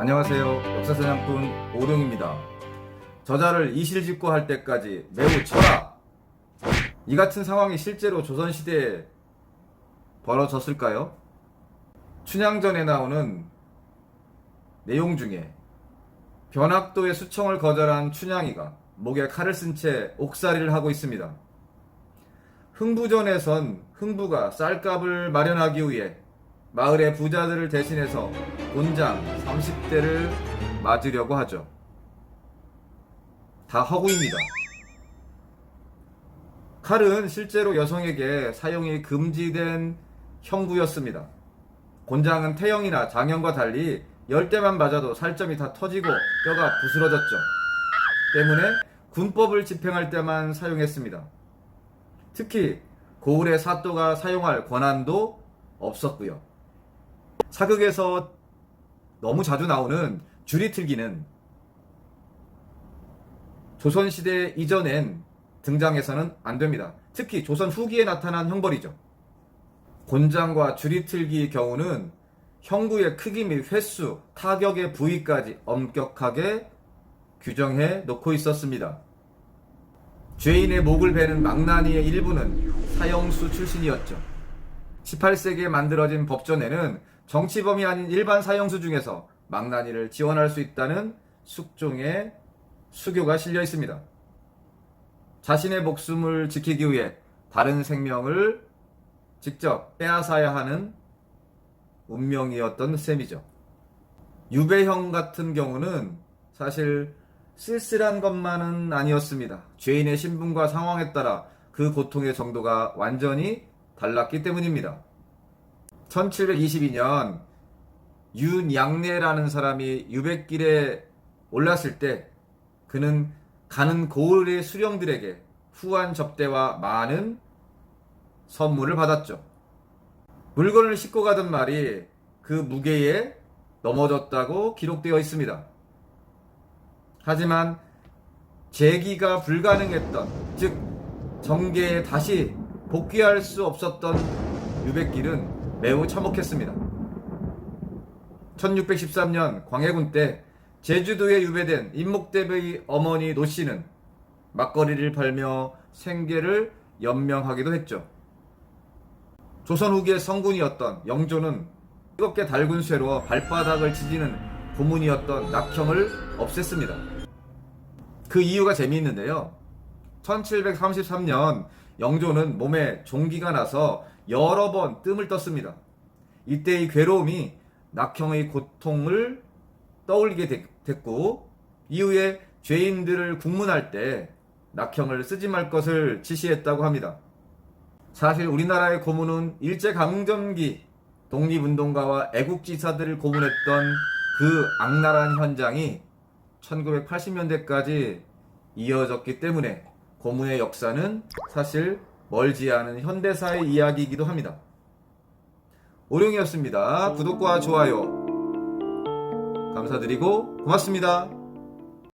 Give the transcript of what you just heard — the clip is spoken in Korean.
안녕하세요. 역사사냥꾼 오룡입니다. 저자를 이실직고 할 때까지 매우 철라! 이 같은 상황이 실제로 조선시대에 벌어졌을까요? 춘향전에 나오는 내용 중에 변학도의 수청을 거절한 춘향이가 목에 칼을 쓴 채 옥살이를 하고 있습니다. 흥부전에선 흥부가 쌀값을 마련하기 위해 마을의 부자들을 대신해서 곤장 30대를 맞으려고 하죠. 다 허구입니다. 칼은 실제로 여성에게 사용이 금지된 형구였습니다. 곤장은 태형이나 장형과 달리 열 대만 맞아도 살점이 다 터지고 뼈가 부스러졌죠. 때문에 군법을 집행할 때만 사용했습니다. 특히 고을의 사또가 사용할 권한도 없었고요. 사극에서 너무 자주 나오는 줄이 틀기는 조선시대 이전엔 등장해서는 안 됩니다. 특히 조선 후기에 나타난 형벌이죠. 곤장과 줄이틀기의 경우는 형구의 크기 및 횟수, 타격의 부위까지 엄격하게 규정해 놓고 있었습니다. 죄인의 목을 베는 망나니의 일부는 사형수 출신이었죠. 18세기에 만들어진 법전에는 정치범이 아닌 일반 사형수 중에서 망나니를 지원할 수 있다는 숙종의 수교가 실려 있습니다. 자신의 목숨을 지키기 위해 다른 생명을 직접 빼앗아야 하는 운명이었던 셈이죠. 유배형 같은 경우는 사실 쓸쓸한 것만은 아니었습니다. 죄인의 신분과 상황에 따라 그 고통의 정도가 완전히 달랐기 때문입니다. 1722년 윤양래라는 사람이 유백길에 올랐을 때 그는 가는 고을의 수령들에게 후한 접대와 많은 선물을 받았죠. 물건을 싣고 가던 말이 그 무게에 넘어졌다고 기록되어 있습니다. 하지만 재기가 불가능했던, 즉, 정계에 다시 복귀할 수 없었던 유백길은 매우 참혹했습니다. 1613년 광해군 때 제주도에 유배된 임목대의 어머니 노 씨는 막걸리를 팔며 생계를 연명하기도 했죠. 조선 후기의 성군이었던 영조는 뜨겁게 달군 쇠로 발바닥을 지지는 고문이었던 낙형을 없앴습니다. 그 이유가 재미있는데요. 1733년 영조는 몸에 종기가 나서 여러 번 뜸을 떴습니다. 이때 이 괴로움이 낙형의 고통을 떠올리게 됐고 이후에 죄인들을 국문할 때 낙형을 쓰지 말 것을 지시했다고 합니다. 사실 우리나라의 고문은 일제강점기 독립운동가와 애국지사들을 고문했던 그 악랄한 현장이 1980년대까지 이어졌기 때문에 고문의 역사는 사실 멀지 않은 현대사의 이야기이기도 합니다. 오룡이었습니다. 구독과 좋아요 감사드리고 고맙습니다.